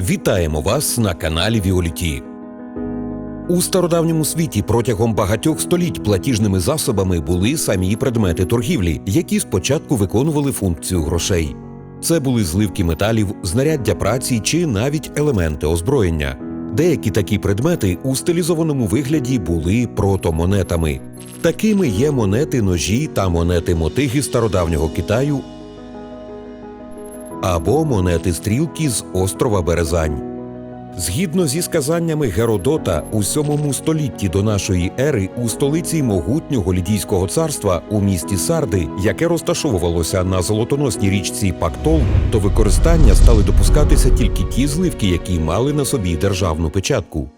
Вітаємо вас на каналі Віоліті. У стародавньому світі протягом багатьох століть платіжними засобами були самі предмети торгівлі, які спочатку виконували функцію грошей. Це були зливки металів, знаряддя праці чи навіть елементи озброєння. Деякі такі предмети у стилізованому вигляді були протомонетами. Такими є монети ножі та монети мотиги стародавнього Китаю або монети стрілки з острова Березань. Згідно зі сказаннями Геродота, у 7 столітті до нашої ери у столиці могутнього лідійського царства у місті Сарди, яке розташовувалося на золотоносній річці Пактол, до використання стали допускатися тільки ті зливки, які мали на собі державну печатку.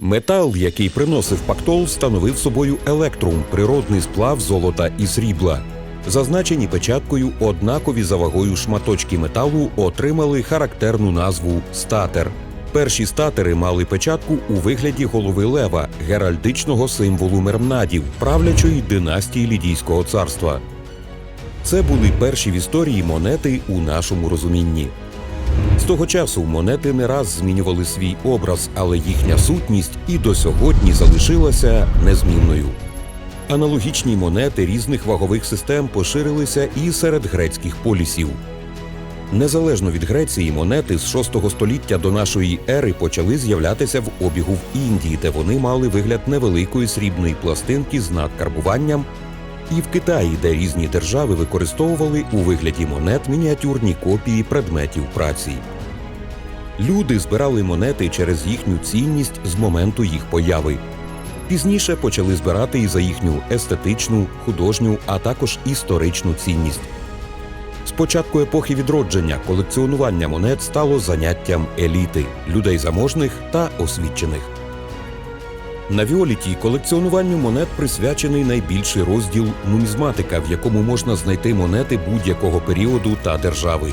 Метал, який приносив Пактол, становив собою електрум, природний сплав золота і срібла. Зазначені печаткою однакові за вагою шматочки металу отримали характерну назву статер. Перші статери мали печатку у вигляді голови лева, геральдичного символу мермнадів, правлячої династії Лідійського царства. Це були перші в історії монети у нашому розумінні. З того часу монети не раз змінювали свій образ, але їхня сутність і до сьогодні залишилася незмінною. Аналогічні монети різних вагових систем поширилися і серед грецьких полісів. Незалежно від Греції, монети з 6 століття до нашої ери почали з'являтися в обігу в Індії, де вони мали вигляд невеликої срібної пластинки з надкарбуванням, і в Китаї, де різні держави використовували у вигляді монет мініатюрні копії предметів праці. Люди збирали монети через їхню цінність з моменту їх появи. Пізніше почали збирати і за їхню естетичну, художню, а також історичну цінність. З початку епохи відродження колекціонування монет стало заняттям еліти людей заможних та освічених. На Віоліті колекціонуванню монет присвячений найбільший розділ нумізматика, в якому можна знайти монети будь-якого періоду та держави.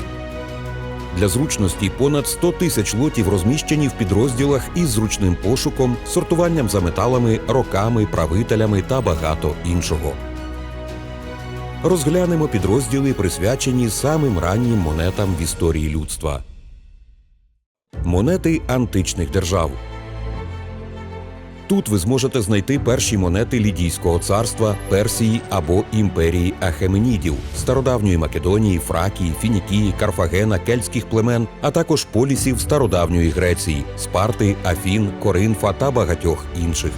Для зручності понад 100 тисяч лотів розміщені в підрозділах із зручним пошуком, сортуванням за металами, роками, правителями та багато іншого. Розглянемо підрозділи, присвячені самим раннім монетам в історії людства. Монети античних держав. Тут ви зможете знайти перші монети Лідійського царства, Персії або імперії Ахеменідів, стародавньої Македонії, Фракії, Фінікії, Карфагена, кельтських племен, а також полісів стародавньої Греції, Спарти, Афін, Коринфа та багатьох інших.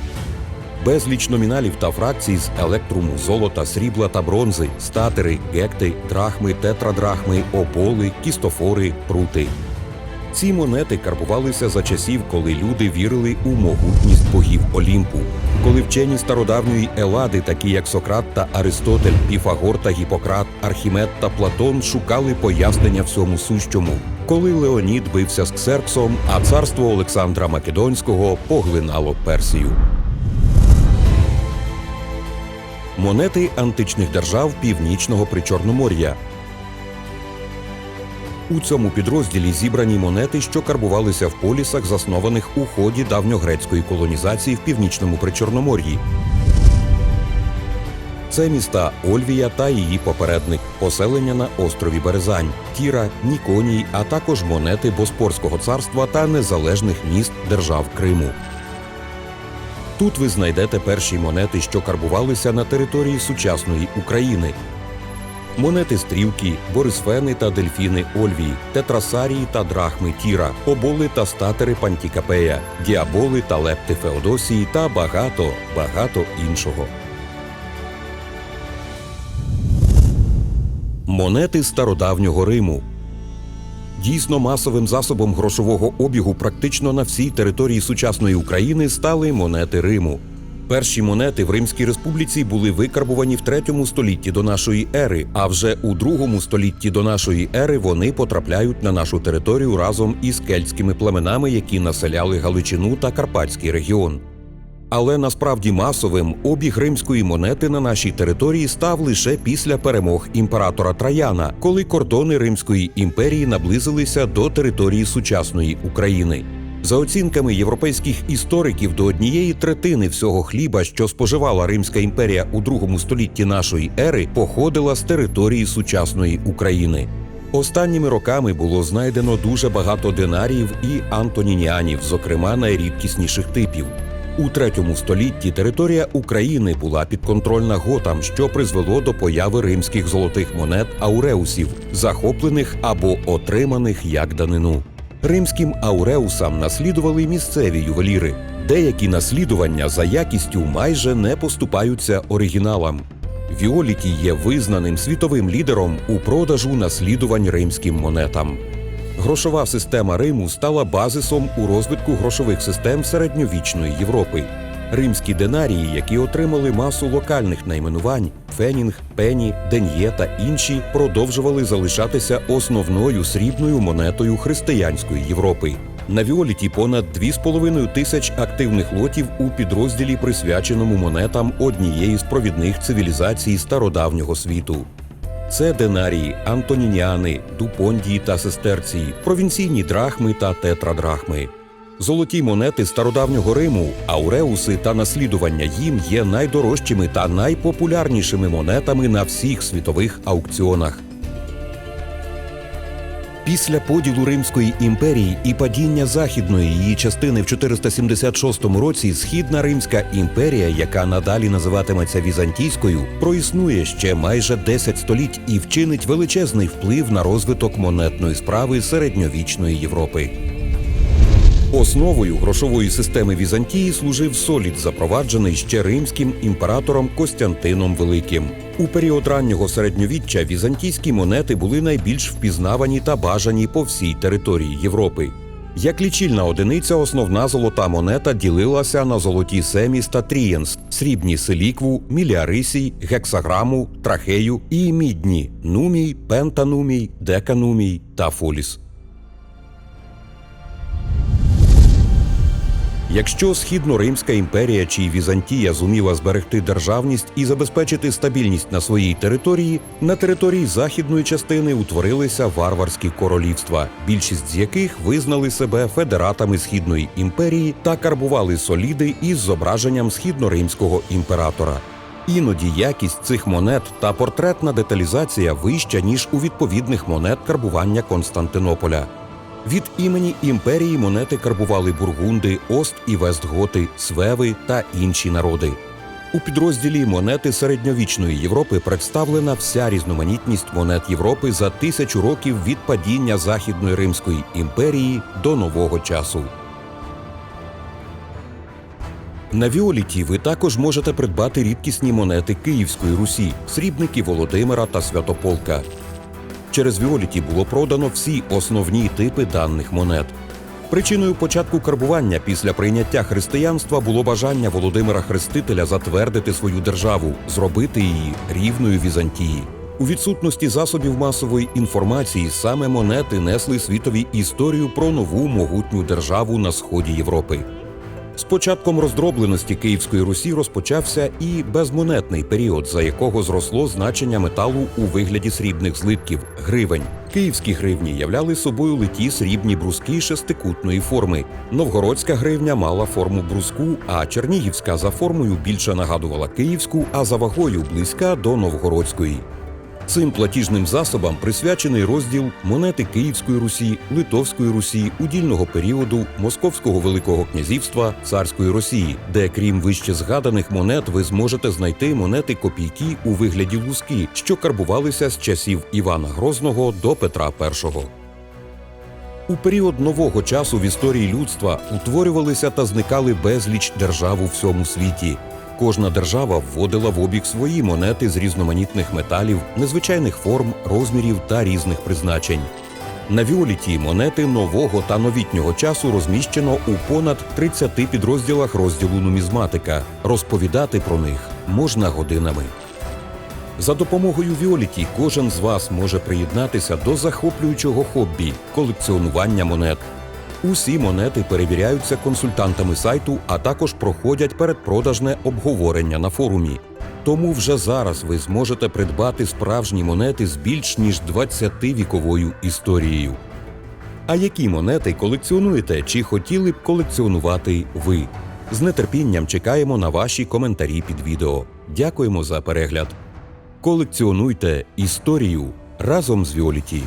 Безліч номіналів та фракцій з електруму, золота, срібла та бронзи, статери, гекти, драхми, тетрадрахми, оболи, кістофори, прути. Ці монети карбувалися за часів, коли люди вірили у могутність богів Олімпу, коли вчені стародавньої Елади, такі як Сократ та Аристотель, Піфагор та Гіппократ, Архімед та Платон шукали пояснення всьому сущому, коли Леонід бився з Ксерксом, а царство Олександра Македонського поглинало Персію. Монети античних держав Північного Причорномор'я. У цьому підрозділі зібрані монети, що карбувалися в полісах, заснованих у ході давньогрецької колонізації в північному Причорномор'ї. Це міста Ольвія та її попередник, поселення на острові Березань, Тіра, Ніконій, а також монети Боспорського царства та незалежних міст держав Криму. Тут ви знайдете перші монети, що карбувалися на території сучасної України. Монети стрілки, борисфени та дельфіни Ольвії, тетрасарії та драхми Тіра, оболи та статери Пантікапея, діаболи та лепти Феодосії та багато, багато іншого. Монети стародавнього Риму Дійсно масовим засобом грошового обігу практично на всій території сучасної України стали монети Риму. Перші монети в Римській республіці були викарбувані в третьому столітті до нашої ери, а вже у другому столітті до нашої ери вони потрапляють на нашу територію разом із кельтськими племенами, які населяли Галичину та Карпатський регіон. Але насправді масовим обіг римської монети на нашій території став лише після перемог імператора Траяна, коли кордони Римської імперії наблизилися до території сучасної України. За оцінками європейських істориків, до однієї третини всього хліба, що споживала Римська імперія у другому столітті нашої ери, походила з території сучасної України. Останніми роками було знайдено дуже багато динаріїв і антонініанів, зокрема найрідкісніших типів. У третьому столітті територія України була підконтрольна готам, що призвело до появи римських золотих монет ауреусів, захоплених або отриманих як данину. Римським ауреусам наслідували місцеві ювеліри. Деякі наслідування за якістю майже не поступаються оригіналам. Віоліті є визнаним світовим лідером у продажу наслідувань римським монетам. Грошова система Риму стала базисом у розвитку грошових систем середньовічної Європи. Римські динарії, які отримали масу локальних найменувань фенінг, пені, ден'є та інші, продовжували залишатися основною срібною монетою християнської Європи. На Віоліті понад 2,5 тисяч активних лотів у підрозділі, присвяченому монетам однієї з провідних цивілізацій стародавнього світу. Це динарії, антонініани, дупондії та сестерції, провінційні драхми та тетрадрахми. Золоті монети стародавнього Риму, ауреуси та наслідування їм є найдорожчими та найпопулярнішими монетами на всіх світових аукціонах. Після поділу Римської імперії і падіння західної її частини в 476 році Східна Римська імперія, яка надалі називатиметься Візантійською, проіснує ще майже 10 століть і вчинить величезний вплив на розвиток монетної справи середньовічної Європи. Основою грошової системи Візантії служив солід, запроваджений ще римським імператором Костянтином Великим. У період раннього середньовіччя візантійські монети були найбільш впізнавані та бажані по всій території Європи. Як лічильна одиниця, основна золота монета ділилася на золоті семіс та трієнс, срібні селікву, міліарисій, гексаграму, трахею і мідні нумій, пентанумій, деканумій та фоліс. Якщо Східно-Римська імперія чи Візантія зуміла зберегти державність і забезпечити стабільність на своїй території, на території західної частини утворилися варварські королівства, більшість з яких визнали себе федератами Східної імперії та карбували соліди із зображенням східно-римського імператора. Іноді якість цих монет та портретна деталізація вища ніж у відповідних монет карбування Константинополя. Від імені імперії монети карбували бургунди, ост і вестготи, свеви та інші народи. У підрозділі монети середньовічної Європи представлена вся різноманітність монет Європи за тисячу років від падіння Західної Римської імперії до нового часу. На Віоліті ви також можете придбати рідкісні монети Київської Русі, срібники Володимира та Святополка. Через Віоліті було продано всі основні типи даних монет. Причиною початку карбування після прийняття християнства було бажання Володимира Хрестителя затвердити свою державу, зробити її рівною Візантії. У відсутності засобів масової інформації саме монети несли світові історію про нову могутню державу на сході Європи. З початком роздробленості Київської Русі розпочався і безмонетний період, за якого зросло значення металу у вигляді срібних злитків гривень. Київські гривні являли собою литі срібні бруски шестикутної форми. Новгородська гривня мала форму бруску, а Чернігівська за формою більше нагадувала київську, а за вагою близька до новгородської. Цим платіжним засобам присвячений розділ монети Київської Русі, Литовської Русі, удільного періоду Московського Великого князівства Царської Росії, де, крім вище згаданих монет, ви зможете знайти монети копійки у вигляді луски, що карбувалися з часів Івана Грозного до Петра І. У період нового часу в історії людства утворювалися та зникали безліч держав у всьому світі. Кожна держава вводила в обіг свої монети з різноманітних металів, незвичайних форм, розмірів та різних призначень. На Віоліті монети нового та новітнього часу розміщено у понад 30 підрозділах розділу нумізматика. Розповідати про них можна годинами. За допомогою Віоліті кожен з вас може приєднатися до захоплюючого хобі колекціонування монет. Усі монети перевіряються консультантами сайту, а також проходять передпродажне обговорення на форумі. Тому вже зараз ви зможете придбати справжні монети з більш ніж 20-віковою історією. А які монети колекціонуєте чи хотіли б колекціонувати ви? З нетерпінням чекаємо на ваші коментарі під відео. Дякуємо за перегляд. Колекціонуйте історію разом з Віоліті.